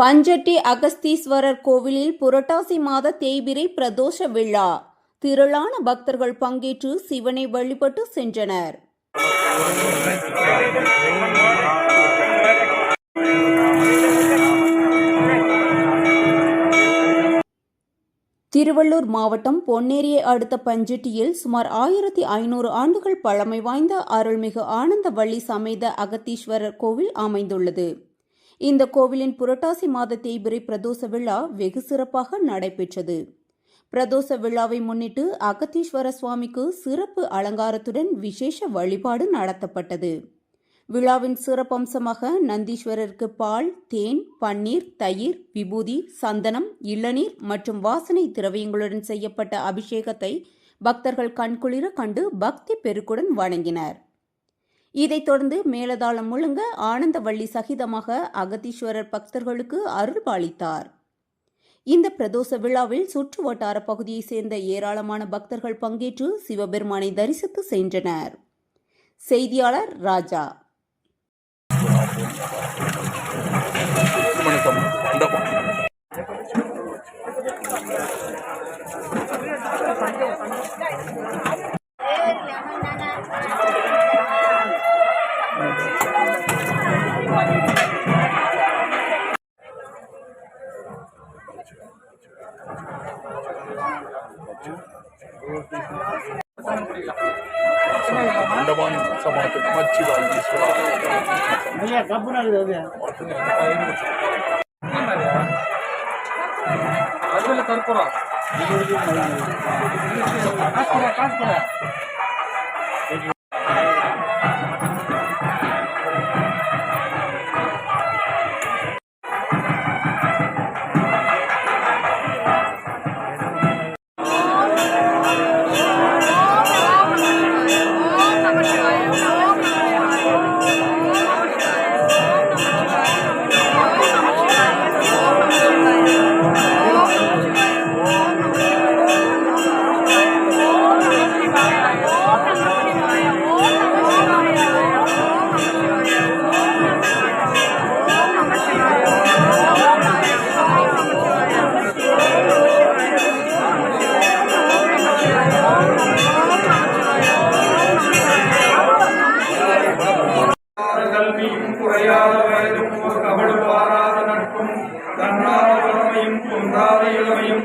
பஞ்சட்டி அகஸ்தீஸ்வரர் கோவிலில் புரட்டாசி மாத தேய்பிரை பிரதோஷ விழா. திரளான பக்தர்கள் பங்கேற்று சிவனை வழிபட்டு சென்றனர். திருவள்ளூர் மாவட்டம் பொன்னேரியை அடுத்த பஞ்சட்டியில் சுமார் ஆயிரத்தி ஐநூறு ஆண்டுகள் பழமை வாய்ந்த அருள்மிகு ஆனந்தவள்ளி சமேத அகத்தீஸ்வரர் கோவில் அமைந்துள்ளது. இந்த கோவிலின் புரட்டாசி மாத தேய்பிரை பிரதோஷ விழா வெகு சிறப்பாக நடைபெற்றது. பிரதோஷ விழாவை முன்னிட்டு அகத்தீஸ்வர சுவாமிக்கு சிறப்பு அலங்காரத்துடன் விசேஷ வழிபாடு நடத்தப்பட்டது. விழாவின் சிறப்பம்சமாக நந்தீஸ்வரருக்கு பால் தேன் பன்னீர் தயிர் விபூதி சந்தனம் இளநீர் மற்றும் வாசனை திரவியங்களுடன் செய்யப்பட்ட அபிஷேகத்தை பக்தர்கள் கண்குளிர கண்டு பக்தி பெருக்குடன் வணங்கினர். இதைத் தொடர்ந்து மேலதாளம் முழங்க ஆனந்தவள்ளி சகிதமாக அகத்தீஸ்வரர் பக்தர்களுக்கு அருள் பாலித்தார். இந்த பிரதோஷ விழாவில் சுற்று வட்டார பகுதியைச் சேர்ந்த ஏராளமான பக்தர்கள் பங்கேற்று சிவபெருமானை தரிசித்து சென்றனர். செய்தியாளர் ராஜா. Thank you. மண்டபான் சமாத்து மச்சிவாங்கீஸ்வரா ஐயா கப்பு நாக்குது வயதும் ஓர் கபடு வாராத நட்பும் தன்னார வளமையும் பொன்றாத இளமையும்